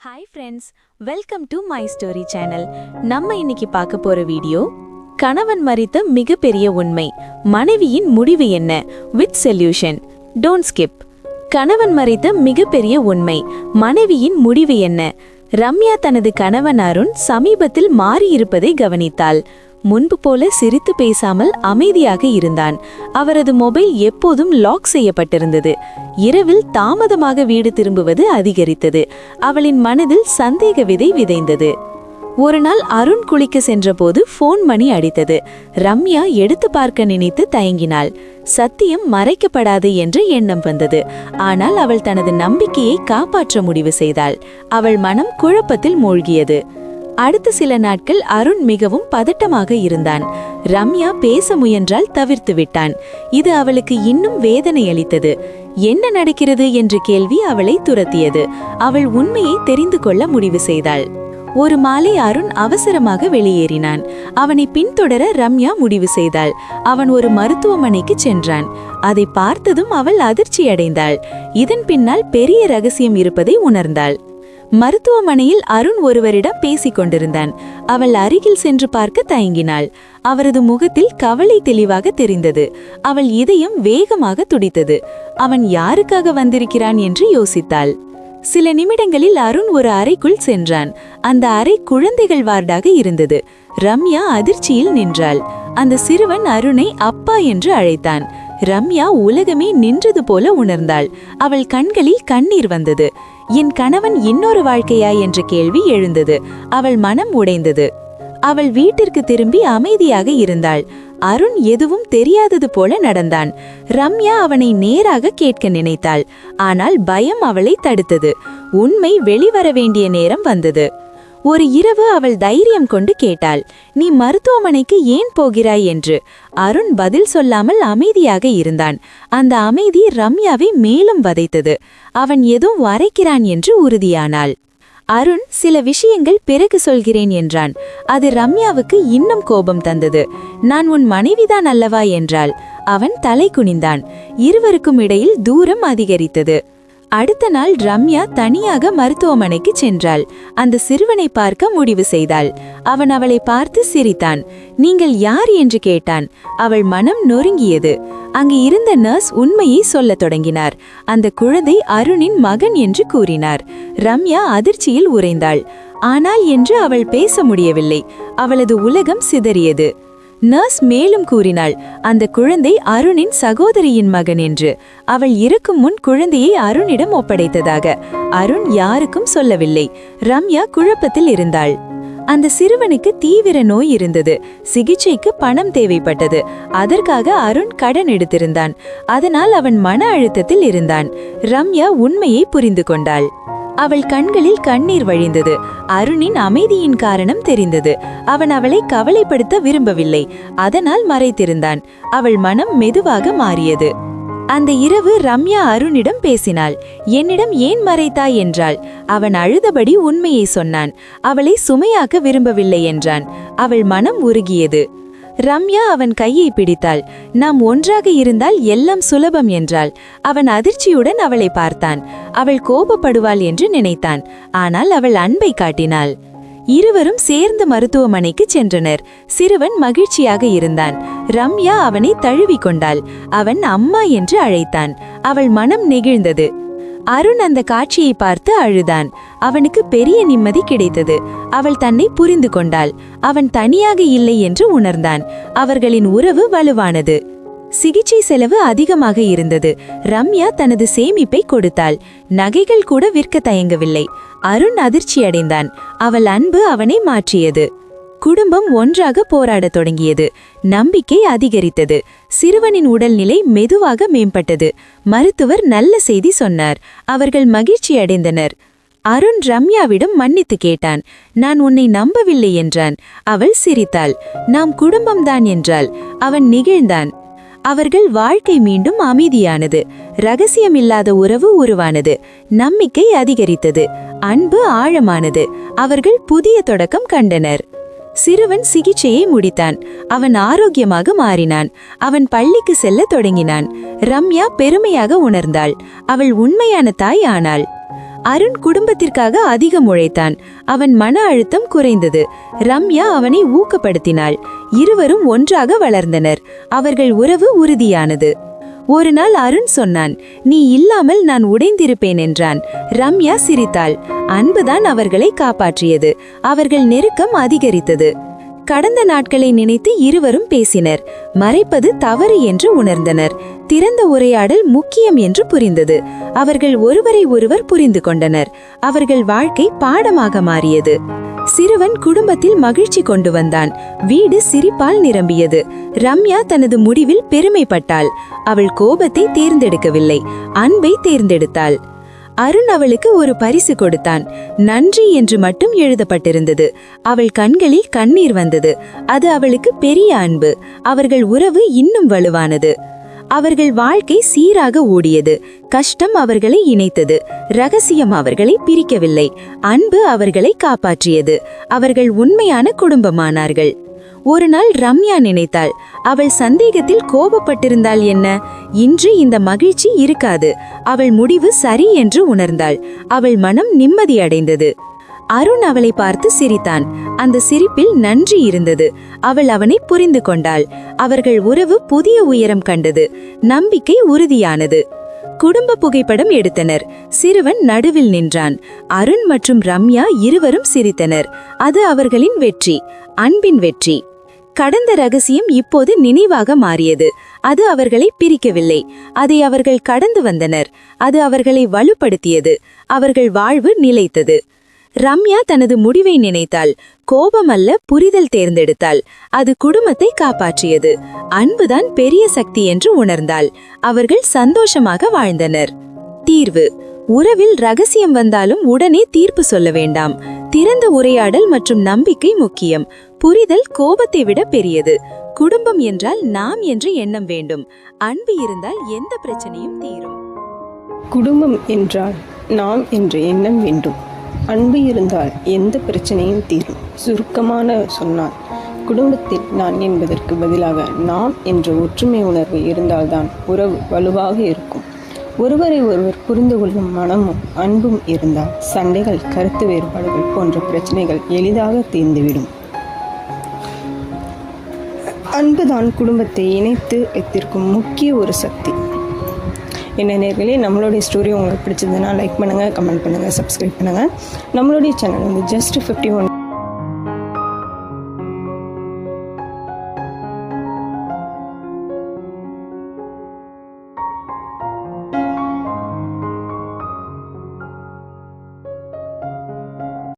Hi friends welcome to my story channel நம்ம இன்னைக்கு பார்க்க போற வீடியோ கணவன் மறித்த மிகப்பெரிய உண்மை மனைவியின் முடிவு என்ன? வித் சொல்யூஷன் டோன்ட் ஸ்கிப் கணவன் மறித்த மிகப்பெரிய உண்மை மனைவியின் முடிவு என்ன? ரம்யா தனது கணவன் அருண் சமீபத்தில் மாறியிருப்பதை கவனித்தாள். முன்பு போல சிரித்து பேசாமல் அமைதியாக இருந்தான். அவரது மொபைல் எப்போதும் லாக் செய்யப்பட்டிருந்தது. இரவில் தாமதமாக வீடு திரும்புவது அதிகரித்தது. அவளின் மனதில் சந்தேக விதை விதைந்தது. ஒரு நாள் அருண் குளிக்க சென்றபோது ஃபோன் மணி அடித்தது. ரம்யா எடுத்து பார்க்க நினைத்து தயங்கினாள். சத்தியம் மறைக்கப்படாது என்ற எண்ணம் வந்தது. ஆனால் அவள் தனது நம்பிக்கையை காப்பாற்ற முடிவு செய்தாள். அவள் மனம் குழப்பத்தில் மூழ்கியது. அடுத்த சில நாட்கள் அருண் மிகவும் பதட்டமாக இருந்தான். ரம்யா பேச முயன்றால் தவிர்த்து விட்டான். இது அவளுக்கு இன்னும் வேதனை அளித்தது. என்ன நடக்கிறது என்ற கேள்வி அவளை துரத்தியது. அவள் உண்மையை தெரிந்து கொள்ள முடிவு செய்தாள். ஒரு மாலை அருண் அவசரமாக வெளியேறினான். அவனை பின்தொடர ரம்யா முடிவு செய்தாள். அவன் ஒரு மருத்துவமனைக்கு சென்றான். அதை பார்த்ததும் அவள் அதிர்ச்சியடைந்தாள். இதன் பின்னால் பெரிய ரகசியம் இருப்பதை உணர்ந்தாள். மருத்துவமனையில் அருண் ஒருவரிடம் பேசிக் கொண்டிருந்தான். அவள் அருகில் சென்று பார்க்க தயங்கினாள். அவரது முகத்தில் கவலை தெளிவாக தெரிந்தது. அவள் இதயம் வேகமாக துடித்தது. அவன் யாருக்காக வந்திருக்கிறான் என்று யோசித்தாள். சில நிமிடங்களில் அருண் ஒரு அறைக்குள் சென்றான். அந்த அறை குழந்தைகள் வார்டாக இருந்தது. ரம்யா அதிர்ச்சியில் நின்றாள். அந்த சிறுவன் அருணை அப்பா என்று அழைத்தான். ரம்யா உலகமே நின்றது போல உணர்ந்தாள். அவள் கண்களில் கண்ணீர் வந்தது. என் கணவன் இன்னொரு வாழ்க்கையா என்ற கேள்வி எழுந்தது. அவள் மனம் உடைந்தது. அவள் வீட்டிற்கு திரும்பி அமைதியாக இருந்தாள். அருண் எதுவும் தெரியாதது போல நடந்தான். ரம்யா அவனை நேராக கேட்க நினைத்தாள். ஆனால் பயம் அவளை தடுத்தது. உண்மை வெளிவர வேண்டிய நேரம் வந்தது. ஒரு இரவு அவள் தைரியம் கொண்டு கேட்டாள் நீ மருத்துவமனைக்கு ஏன் போகிறாய்? என்று. அருண் பதில் சொல்லாமல் அமைதியாக இருந்தான். அந்த அமைதி ரம்யாவை மேலும் வதைத்தது. அவன் ஏதோ வரைக்கிறான் என்று உறுதியானாள். அருண் சில விஷயங்கள் பிறகு சொல்கிறேன் என்றான். அது ரம்யாவுக்கு இன்னும் கோபம் தந்தது. நான் உன் மனைவிதான் அல்லவா? என்றாள். அவன் தலை குனிந்தான். இருவருக்கும் இடையில் தூரம் அதிகரித்தது. அடுத்த நாள் ரம்யா தனியாக மருத்துவமனைக்கு சென்றாள். அந்த சிறுவனை பார்க்க முடிவு செய்தாள். அவன் அவளை பார்த்து சிரித்தான். நீங்கள் யார்? என்று கேட்டான். அவள் மனம் நொறுங்கியது. அங்கு இருந்த நர்ஸ் உண்மையை சொல்லத் தொடங்கினார். அந்த குழந்தை அருணின் மகன் என்று கூறினார். ரம்யா அதிர்ச்சியில் உறைந்தாள். ஆனால் என்று அவள் பேச முடியவில்லை. அவளது உலகம் சிதறியது. நர்ஸ் மேலும் கூறினாள் அந்த குழந்தை அருணின் சகோதரியின் மகன் என்று. அவள் இறக்கும் முன் குழந்தையை அருணிடம் ஒப்படைத்ததாக. அருண் யாருக்கும் சொல்லவில்லை. ரம்யா குழப்பத்தில் இருந்தாள். அந்த சிறுவனுக்கு தீவிர நோய் இருந்தது. சிகிச்சைக்கு பணம் தேவைப்பட்டது. அதற்காக அருண் கடன் எடுத்திருந்தான். அதனால் அவன் மன அழுத்தத்தில் இருந்தான். ரம்யா உண்மையை புரிந்து கொண்டாள். அவள் கண்களில் கண்ணீர் வழிந்தது. அருணின் அமைதியின் காரணம் தெரிந்தது. அவன் அவளை கவலைப்படுத்த விரும்பவில்லை. அதனால் மறைத்திருந்தான். அவள் மனம் மெதுவாக மாறியது. அந்த இரவு ரம்யா அருணிடம் பேசினாள். என்னிடம் ஏன் மறைத்தாய்? என்றாள். அவன் அழுதபடி உண்மையை சொன்னான். அவளை சுமையாக்க விரும்பவில்லை என்றான். அவள் மனம் உருகியது. ரம்யா அவன் கையை பிடித்தாள். நாம் ஒன்றாக இருந்தால் எல்லாம் சுலபம் என்றாள். அவன் அதிர்ச்சியுடன் அவளை பார்த்தான். அவள் கோபப்படுவாள் என்று நினைத்தான். ஆனால் அவள் அன்பை காட்டினாள். இருவரும் சேர்ந்து மருத்துவமனைக்கு சென்றனர். சிறுவன் மகிழ்ச்சியாக இருந்தான். ரம்யா அவனை தழுவி கொண்டாள். அவன் அம்மா என்று அழைத்தான். அவள் மனம் நெகிழ்ந்தது. அருண் அந்த காட்சியை பார்த்து அழுதான். அவனுக்கு பெரிய நிம்மதி கிடைத்தது. அவள் தன்னை புரிந்து கொண்டாள். அவன் தனியாக இல்லை என்று உணர்ந்தான். அவர்களின் உறவு வலுவானது. சிகிச்சை செலவு அதிகமாக இருந்தது. ரம்யா தனது சேமிப்பை கொடுத்தாள். நகைகள் கூட விற்க தயங்கவில்லை. அருண் அதிர்ச்சியடைந்தான் அவள் அன்பு அவனை மாற்றியது. குடும்பம் ஒன்றாக போராடத் தொடங்கியது. நம்பிக்கை அதிகரித்தது. சிறுவனின் உடல்நிலை மெதுவாக மேம்பட்டது. மருத்துவர் நல்ல செய்தி சொன்னார். அவர்கள் மகிழ்ச்சி அடைந்தனர் அருண் ரம்யாவிடம் மன்னித்து கேட்டான். நான் உன்னை நம்பவில்லை என்றான். அவள் சிரித்தாள். நாம் குடும்பம்தான் என்றாள். அவன் நிகழ்ந்தான். அவர்கள் வாழ்க்கை மீண்டும் அமைதியானது. ரகசியமில்லாத உறவு உருவானது. நம்பிக்கை அதிகரித்தது. அன்பு ஆழமானது. அவர்கள் புதிய தொடக்கம் கண்டனர். சிறுவன் சிகிச்சையை முடித்தான். அவன் ஆரோக்கியமாக மாறினான். அவன் பள்ளிக்கு செல்ல தொடங்கினான். ரம்யா பெருமையாக உணர்ந்தாள். அவள் உண்மையான தாய் ஆனாள். அருண் குடும்பத்திற்காக அதிகம் உழைத்தான். அவன் மன அழுத்தம் குறைந்தது. ரம்யா அவனை ஊக்கப்படுத்தினாள். இருவரும் ஒன்றாக வளர்ந்தனர். அவர்கள் உறவு உறுதியானது. ஒரு நாள் அருண் சொன்னான் நீ இல்லாமல் நான் உடைந்திருப்பேன் என்றான். ரம்யா சிரித்தாள். அன்புதான் அவர்களை காப்பாற்றியது. அவர்கள் நெருக்கம் அதிகரித்தது. கடந்த நாட்களை நினைத்து இருவரும் பேசினர். மறைப்பது தவறு என்று உணர்ந்தனர். திறந்த உரையாடல் முக்கியம் என்று புரிந்தது. அவர்கள் ஒருவரை ஒருவர் புரிந்து கொண்டனர். அவர்கள் வாழ்க்கை பாடமாக மாறியது. சிறுவன் குடும்பத்தில் மகிழ்ச்சி கொண்டு வந்தான். வீடு சிரிப்பால் நிரம்பியது. ரம்யா தனது முடிவில் பெருமைப்பட்டாள். அவள் கோபத்தை தேர்ந்தெடுக்கவில்லை. அன்பை தேர்ந்தெடுத்தாள். அருண் அவளுக்கு ஒரு பரிசு கொடுத்தான். நன்றி என்று மட்டும் எழுதப்பட்டிருந்தது. அவள் கண்களில் கண்ணீர் வந்தது. அது அவளுக்கு பெரிய அன்பு. அவர்கள் உறவு இன்னும் வலுவானது. அவர்கள் வாழ்க்கை சீராக ஓடியது. கஷ்டம் அவர்களை இணைத்தது. ரகசியம் அவர்களை பிரிக்கவில்லை. அன்பு அவர்களை காப்பாற்றியது. அவர்கள் உண்மையான குடும்பமானார்கள். ஒரு நாள் ரம்யா நினைத்தாள் அவள் சந்தேகத்தில் கோபப்பட்டிருந்தாள் என்ன? இன்று இந்த மகிழ்ச்சி இருக்காது. அவள் முடிவு சரி என்று உணர்ந்தாள். அவள் மனம் நிம்மதியடைந்தது அருண் அவளை பார்த்து சிரித்தான். அந்த சிரிப்பில் நன்றி இருந்தது. அவள் அவனை புரிந்து கொண்டாள். அவர்கள் உறவு புதிய உயரம் கண்டது. நம்பிக்கை உறுதியானது. குடும்ப புகைப்படம் எடுத்தனர். சிறுவன் நடுவில் நின்றான். அருண் மற்றும் ரம்யா இருவரும் சிரித்தனர். அது அவர்களின் வெற்றி. அன்பின் வெற்றி. கடந்த ரகசியம் இப்போது நினைவாக மாறியது. அது அவர்களை பிரிக்கவில்லை. அதை அவர்கள் கடந்து வந்தனர். அது அவர்களை வலுப்படுத்தியது. அவர்கள் வாழ்வு நிலைத்தது. ரம்யா தனது முடிவை நினைத்தாள் கோபம் அல்ல புரிதல் தேர்ந்தெடுத்தாள் அது குடும்பத்தை காப்பாற்றியது. அன்புதான் பெரிய சக்தி என்று உணர்ந்தாள். அவர்கள் சந்தோஷமாக வாழ்ந்தனர். தீர்வு. உறவில் ரகசியம் வந்தாலும் உடனே தீர்ப்பு சொல்ல வேண்டாம். திறந்த உரையாடல் மற்றும் நம்பிக்கை முக்கியம். புரிதல் கோபத்தை விட பெரியது. குடும்பம் என்றால் நாம் என்று எண்ணம் வேண்டும். அன்பு இருந்தால் எந்த பிரச்சனையும் தீரும். குடும்பம் என்றால் நாம் என்ற எண்ணம் வேண்டும். அன்பு இருந்தால் எந்த பிரச்சனையும் தீரும். சுருக்கமான சொன்னால் குடும்பத்தில் நான் என்பதற்கு பதிலாக நாம் என்ற ஒற்றுமை உணர்வு இருந்தால்தான் உறவு வலுவாக இருக்கும். ஒருவரை ஒருவர் புரிந்து கொள்ளும் மனமும் அன்பும் இருந்தால் சண்டைகள் கருத்து வேறுபாடுகள் போன்ற பிரச்சனைகள் எளிதாக தீர்ந்துவிடும். அன்புதான் குடும்பத்தை இணைத்து வைத்திருக்கும் முக்கிய ஒரு சக்தி. என்ன நேர்களே நம்மளுடைய ஸ்டோரி உங்களுக்கு பிடிச்சதுன்னா லைக் பண்ணுங்கள் கமெண்ட் பண்ணுங்கள் சப்ஸ்கிரைப் பண்ணுங்கள் நம்மளுடைய சேனல் வந்து ஜஸ்ட் ஃபிஃப்டி ஒன்